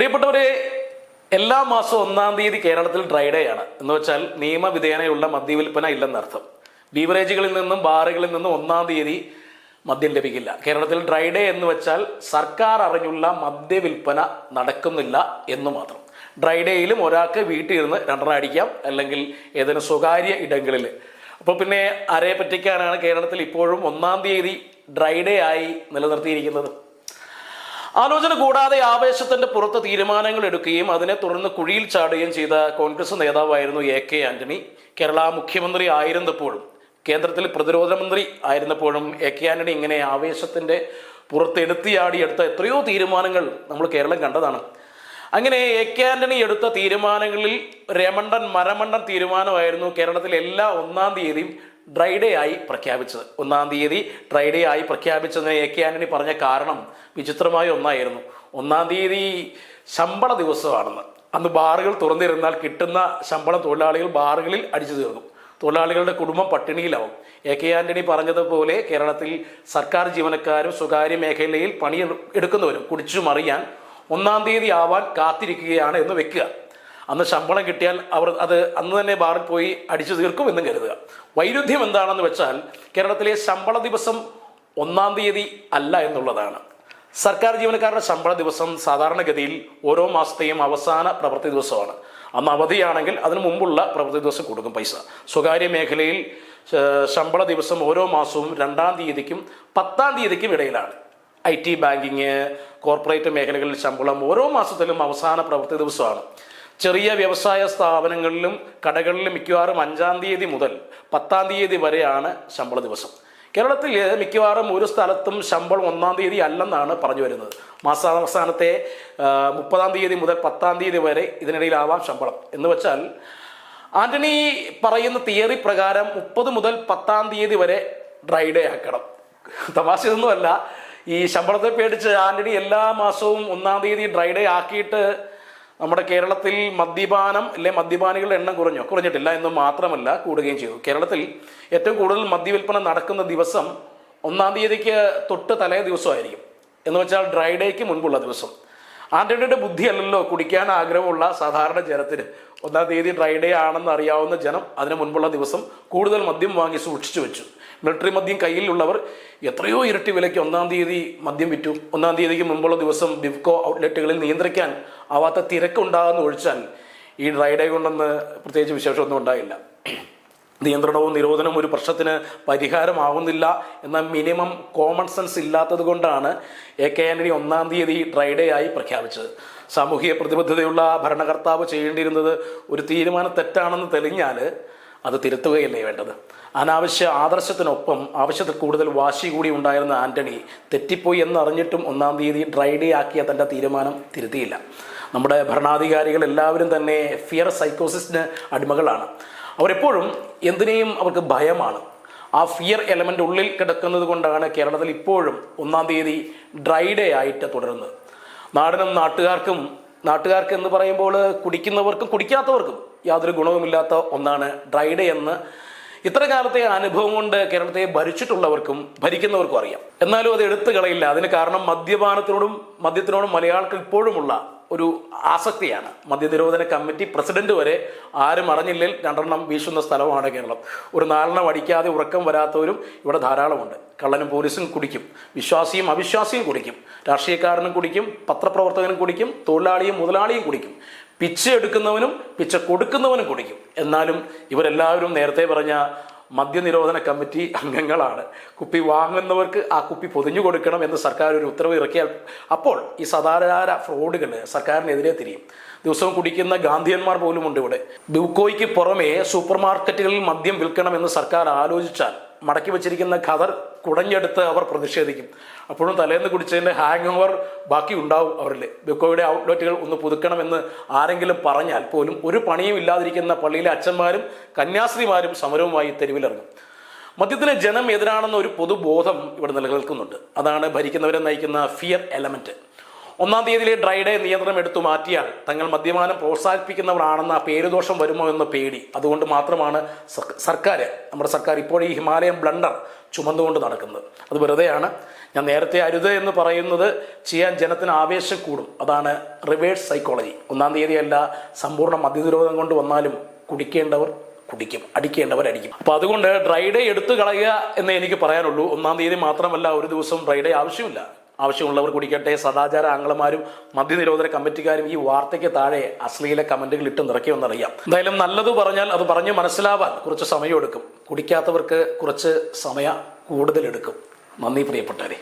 പ്രിയപ്പെട്ടവരെ എല്ലാ മാസവും ഒന്നാം തീയതി കേരളത്തിൽ ഡ്രൈ ഡേ ആണ്. എന്ന് വെച്ചാൽ നിയമവിധേയനയുള്ള മദ്യവിൽപ്പന ഇല്ലെന്നർത്ഥം. ബീവറേജുകളിൽ നിന്നും ബാറുകളിൽ നിന്നും ഒന്നാം തീയതി മദ്യം ലഭിക്കില്ല. കേരളത്തിൽ ഡ്രൈ ഡേ എന്ന് വെച്ചാൽ സർക്കാർ അറിഞ്ഞുള്ള മദ്യവിൽപ്പന നടക്കുന്നില്ല എന്ന് മാത്രം. ഡ്രൈ ഡേയിലും ഒരാൾക്ക് വീട്ടിൽ ഇരുന്ന് രണ്ടെണ്ണം അടിക്കാം അല്ലെങ്കിൽ ഏതെങ്കിലും സ്വകാര്യ ഇടങ്ങളിൽ. അപ്പോൾ പിന്നെ ആരെ പറ്റിക്കാനാണ് കേരളത്തിൽ ഇപ്പോഴും ഒന്നാം തീയതി ഡ്രൈ ഡേ ആയി നിലനിർത്തിയിരിക്കുന്നത്. ആലോചന കൂടാതെ ആവേശത്തിന്റെ പുറത്ത് തീരുമാനങ്ങൾ എടുക്കുകയും അതിനെ തുടർന്ന് കുഴിയിൽ ചാടുകയും ചെയ്ത കോൺഗ്രസ് നേതാവായിരുന്നു എ കെ ആന്റണി. കേരള മുഖ്യമന്ത്രി ആയിരുന്നപ്പോഴും കേന്ദ്രത്തിൽ പ്രതിരോധ മന്ത്രി ആയിരുന്നപ്പോഴും എ കെ ആന്റണി ഇങ്ങനെ ആവേശത്തിന്റെ പുറത്തെടുത്തിയാടി എടുത്തിയാടിയെടുത്ത എത്രയോ തീരുമാനങ്ങൾ നമ്മൾ കേരളം കണ്ടതാണ്. അങ്ങനെ എ കെ ആന്റണി എടുത്ത തീരുമാനങ്ങളിൽ രമണ്ടൻ മരമണ്ടൻ തീരുമാനമായിരുന്നു കേരളത്തിൽ എല്ലാ ഒന്നാം തീയതിയും ഡ്രൈ ഡേ ആയി പ്രഖ്യാപിച്ചത്. ഒന്നാം തീയതി ഡ്രൈ ഡേ ആയി പ്രഖ്യാപിച്ചതിന് എ കെ ആന്റണി പറഞ്ഞ കാരണം വിചിത്രമായ ഒന്നായിരുന്നു. ഒന്നാം തീയതി ശമ്പള ദിവസമാണെന്ന്. അന്ന് ബാറുകൾ തുറന്നിരുന്നാൽ കിട്ടുന്ന ശമ്പളം തൊഴിലാളികൾ ബാറുകളിൽ അടിച്ചു തീർക്കും തൊഴിലാളികളുടെ കുടുംബം പട്ടിണിയിലാവും. എ കെ ആന്റണി പറഞ്ഞതുപോലെ കേരളത്തിൽ സർക്കാർ ജീവനക്കാരും സ്വകാര്യ മേഖലയിൽ പണി എടുക്കുന്നവരും കുടിച്ചു മറിയാൻ ഒന്നാം തീയതി ആവാൻ കാത്തിരിക്കുകയാണ് എന്ന് വെക്കുക. അന്ന് ശമ്പളം കിട്ടിയാൽ അവർ അത് അന്ന് തന്നെ ബാറിൽ പോയി അടിച്ചു തീർക്കും എന്നും കരുതുക. വൈരുദ്ധ്യം എന്താണെന്ന് വെച്ചാൽ കേരളത്തിലെ ശമ്പള ദിവസം ഒന്നാം തീയതി അല്ല എന്നുള്ളതാണ്. സർക്കാർ ജീവനക്കാരുടെ ശമ്പള ദിവസം സാധാരണഗതിയിൽ ഓരോ മാസത്തെയും അവസാന പ്രവൃത്തി ദിവസമാണ്. അന്ന് അവധിയാണെങ്കിൽ അതിനു മുമ്പുള്ള പ്രവൃത്തി ദിവസം കൊടുക്കും പൈസ. സ്വകാര്യ മേഖലയിൽ ശമ്പള ദിവസം ഓരോ മാസവും രണ്ടാം തീയതിക്കും പത്താം തീയതിക്കും ഇടയിലാണ്. ഐ ടി ബാങ്കിങ് കോർപ്പറേറ്റ് മേഖലകളിൽ ശമ്പളം ഓരോ മാസത്തിലും അവസാന പ്രവൃത്തി ദിവസമാണ്. ചെറിയ വ്യവസായ സ്ഥാപനങ്ങളിലും കടകളിലും മിക്കവാറും അഞ്ചാം തീയതി മുതൽ പത്താം തീയതി വരെയാണ് ശമ്പള ദിവസം. കേരളത്തിൽ മിക്കവാറും ഒരു സ്ഥലത്തും ശമ്പളം ഒന്നാം തീയതി അല്ലെന്നാണ് പറഞ്ഞു വരുന്നത്. മാസാവസാനത്തെ മുപ്പതാം തീയതി മുതൽ പത്താം തീയതി വരെ ഇതിനിടയിലാവാം ശമ്പളം. എന്ന് വെച്ചാൽ ആന്റണി പറയുന്ന തിയറി പ്രകാരം മുപ്പത് മുതൽ പത്താം തീയതി വരെ ഡ്രൈ ഡേ ആക്കണം. തമാശ ഇതൊന്നുമല്ല ഈ ശമ്പളത്തെ പേടിച്ച് ആന്റണി എല്ലാ മാസവും ഒന്നാം തീയതി ഡ്രൈ ഡേ ആക്കിയിട്ട് നമ്മുടെ കേരളത്തിൽ മദ്യപാനം അല്ലെ മദ്യപാനികളുടെ എണ്ണം കുറഞ്ഞോ? കുറഞ്ഞിട്ടില്ല എന്ന് മാത്രമല്ല കൂടുകയും ചെയ്തു. കേരളത്തിൽ ഏറ്റവും കൂടുതൽ മദ്യവിൽപ്പന നടക്കുന്ന ദിവസം ഒന്നാം തീയതിക്ക് തൊട്ട് തലേ ദിവസമായിരിക്കും. എന്ന് വെച്ചാൽ ഡ്രൈ ഡേക്ക് മുൻപുള്ള ദിവസം. ആന്റണിയുടെ ബുദ്ധിയല്ലല്ലോ കുടിക്കാൻ ആഗ്രഹമുള്ള സാധാരണ ജനത്തിന്. ഒന്നാം തീയതി ഡ്രൈ ഡേ ആണെന്ന് അറിയാവുന്ന ജനം അതിനു മുൻപുള്ള ദിവസം കൂടുതൽ മദ്യം വാങ്ങി സൂക്ഷിച്ചു വെച്ചു. മിലിറ്ററി മദ്യം കയ്യിലുള്ളവർ എത്രയോ ഇരട്ടി വിലയ്ക്ക് ഒന്നാം തീയതി മദ്യം വിറ്റു. ഒന്നാം തീയതിക്ക് മുൻപുള്ള ദിവസം ബിഫ്കോ ഔട്ട്ലെറ്റുകളിൽ നിയന്ത്രിക്കാൻ ആവാത്ത തിരക്കുണ്ടാകുന്ന ഒഴിച്ചാൽ ഈ ഡ്രൈ ഡേ കൊണ്ടൊന്ന് പ്രത്യേകിച്ച് വിശേഷമൊന്നും ഉണ്ടായില്ല. നിയന്ത്രണവും നിരോധനവും ഒരു പ്രശ്നത്തിന് പരിഹാരമാവുന്നില്ല എന്ന മിനിമം കോമൺ സെൻസ് ഇല്ലാത്തത് കൊണ്ടാണ് എ കെ ആന്റണി ഒന്നാം തീയതി ഡ്രൈഡേ ആയി പ്രഖ്യാപിച്ചത്. സാമൂഹിക പ്രതിബദ്ധതയുള്ള ഭരണകർത്താവ് ചെയ്യേണ്ടിയിരുന്നത് ഒരു തീരുമാന തെറ്റാണെന്ന് തെളിഞ്ഞാൽ അത് തിരുത്തുകയല്ലേ വേണ്ടത്? അനാവശ്യ ആദർശത്തിനൊപ്പം ആവശ്യത്തിൽ കൂടുതൽ വാശി കൂടി ഉണ്ടായിരുന്ന ആന്റണി തെറ്റിപ്പോയി എന്നറിഞ്ഞിട്ടും ഒന്നാം തീയതി ഡ്രൈഡേ ആക്കിയ തന്റെ തീരുമാനം തിരുത്തിയില്ല. നമ്മുടെ ഭരണാധികാരികൾ എല്ലാവരും തന്നെ ഫിയർ സൈക്കോസിസിന് അടിമകളാണ്. അവരെപ്പോഴും എന്തിനേയും അവർക്ക് ഭയമാണ്. ആ ഫിയർ എലമെന്റ് ഉള്ളിൽ കിടക്കുന്നത് കൊണ്ടാണ് കേരളത്തിൽ ഇപ്പോഴും ഒന്നാം തീയതി ഡ്രൈ ഡേ ആയിട്ട് തുടരുന്നത്. നാടിനും നാട്ടുകാർക്കും നാട്ടുകാർക്ക് എന്ന് പറയുമ്പോൾ കുടിക്കുന്നവർക്കും കുടിക്കാത്തവർക്കും യാതൊരു ഗുണവുമില്ലാത്ത ഒന്നാണ് ഡ്രൈ ഡേ എന്ന് ഇത്ര കാലത്തെ അനുഭവം കൊണ്ട് കേരളത്തെ ഭരിച്ചിട്ടുള്ളവർക്കും ഭരിക്കുന്നവർക്കും അറിയാം. എന്നാലും അത് എടുത്തു കളയില്ല. അതിന് കാരണം മദ്യപാനത്തിനോടും മദ്യത്തിനോടും മലയാളികൾ ഇപ്പോഴുമുള്ള ഒരു ആസക്തിയാണ്. മദ്യനിരോധന കമ്മിറ്റി പ്രസിഡന്റ് വരെ ആരും അറിഞ്ഞില്ലെങ്കിൽ രണ്ടെണ്ണം വീശുന്ന സ്ഥലമാണ് കേരളം. ഒരു നാലെണ്ണം അടിക്കാതെ ഉറക്കം വരാത്തവരും ഇവിടെ ധാരാളമുണ്ട്. കള്ളനും പോലീസും കുടിക്കും. വിശ്വാസിയും അവിശ്വാസിയും കുടിക്കും. രാഷ്ട്രീയക്കാരനും കുടിക്കും. പത്രപ്രവർത്തകനും കുടിക്കും. തൊഴിലാളിയും മുതലാളിയും കുടിക്കും. പിച്ച എടുക്കുന്നവനും പിച്ച കൊടുക്കുന്നവനും കുടിക്കും. എന്നാലും ഇവരെല്ലാവരും നേരത്തെ പറഞ്ഞ മദ്യനിരോധന കമ്മിറ്റി അംഗങ്ങളാണ്. കുപ്പി വാങ്ങുന്നവർക്ക് ആ കുപ്പി പൊതിഞ്ഞു കൊടുക്കണം എന്ന് സർക്കാർ ഒരു ഉത്തരവ് ഇറക്കിയാൽ അപ്പോൾ ഈ സദാചാര ഫ്രോഡുകൾ സർക്കാരിനെതിരെ തിരിയും. ദിവസവും കുടിക്കുന്ന ഗാന്ധിയന്മാർ പോലും ഉണ്ട് ഇവിടെ. ബുക്കോയ്ക്ക് പുറമേ സൂപ്പർ മാർക്കറ്റുകളിൽ മദ്യം വിൽക്കണമെന്ന് സർക്കാർ ആലോചിച്ചാൽ മടക്കി വെച്ചിരിക്കുന്ന ഖദർ കുടഞ്ഞെടുത്ത് അവർ പ്രതിഷേധിക്കും. അപ്പോഴും തലേന്ന് കുടിച്ചതിന്റെ ഹാങ് ഓവർ ബാക്കി ഉണ്ടാവും അവരിൽ ബെക്കോയുടെ ഔട്ട്ലെറ്റുകൾ ഒന്ന് പുതുക്കണമെന്ന് ആരെങ്കിലും പറഞ്ഞാൽ പോലും ഒരു പണിയും ഇല്ലാതിരിക്കുന്ന പള്ളിയിലെ അച്ഛന്മാരും കന്യാസ്ത്രീമാരും സമരവുമായി തെരുവിലിറങ്ങും. മദ്യത്തിന് ജനം എതിരാണെന്ന ഒരു പൊതുബോധം ഇവിടെ നിലനിൽക്കുന്നുണ്ട്. അതാണ് ഭരിക്കുന്നവരെ നയിക്കുന്ന ഫിയർ എലമെന്റ് ഒന്നാം തീയതിയിലെ ഡ്രൈഡേ നിയന്ത്രണം എടുത്തു മാറ്റിയാൽ തങ്ങൾ മദ്യപാനം പ്രോത്സാഹിപ്പിക്കുന്നവരാണെന്ന പേരുദോഷം വരുമോ എന്ന പേടി. അതുകൊണ്ട് മാത്രമാണ് സർക്കാർ നമ്മുടെ സർക്കാർ ഇപ്പോൾ ഈ ഹിമാലയൻ ബ്ലണ്ടർ ചുമന്നുകൊണ്ട് നടക്കുന്നത്. അത് വെറുതെയാണ്. ഞാൻ നേരത്തെ അരുത് എന്ന് പറയുന്നത് ചെയ്യാൻ ജനത്തിന് ആവേശം കൂടും. അതാണ് റിവേഴ്സ് സൈക്കോളജി. ഒന്നാം തീയതി അല്ല സമ്പൂർണ മദ്യനിരോധം കൊണ്ട് വന്നാലും കുടിക്കേണ്ടവർ കുടിക്കും. അടിക്കേണ്ടവർ അടിക്കും അപ്പോൾ അതുകൊണ്ട് ഡ്രൈ ഡേ എടുത്തു കളയുക എന്നേ എനിക്ക് പറയാനുള്ളൂ. ഒന്നാം തീയതി മാത്രമല്ല ഒരു ദിവസം ഡ്രൈ ഡേ ആവശ്യമില്ല. ആവശ്യമുള്ളവർ കുടിക്കട്ടെ. സദാചാര ആംഗ്ലമാരും മദ്യനിരോധന കമ്മിറ്റിക്കാരും ഈ വാർത്തയ്ക്ക് താഴെ അശ്ലീല കമന്റുകൾ ഇട്ട് നിറയ്ക്കുമെന്നറിയാം എന്തായാലും നല്ലത് പറഞ്ഞാൽ അത് പറഞ്ഞ് മനസ്സിലാവാൻ കുറച്ച് സമയമെടുക്കും. കുടിക്കാത്തവർക്ക് കുറച്ച് സമയം കൂടുതലെടുക്കും. നന്ദി പ്രിയപ്പെട്ടവരെ.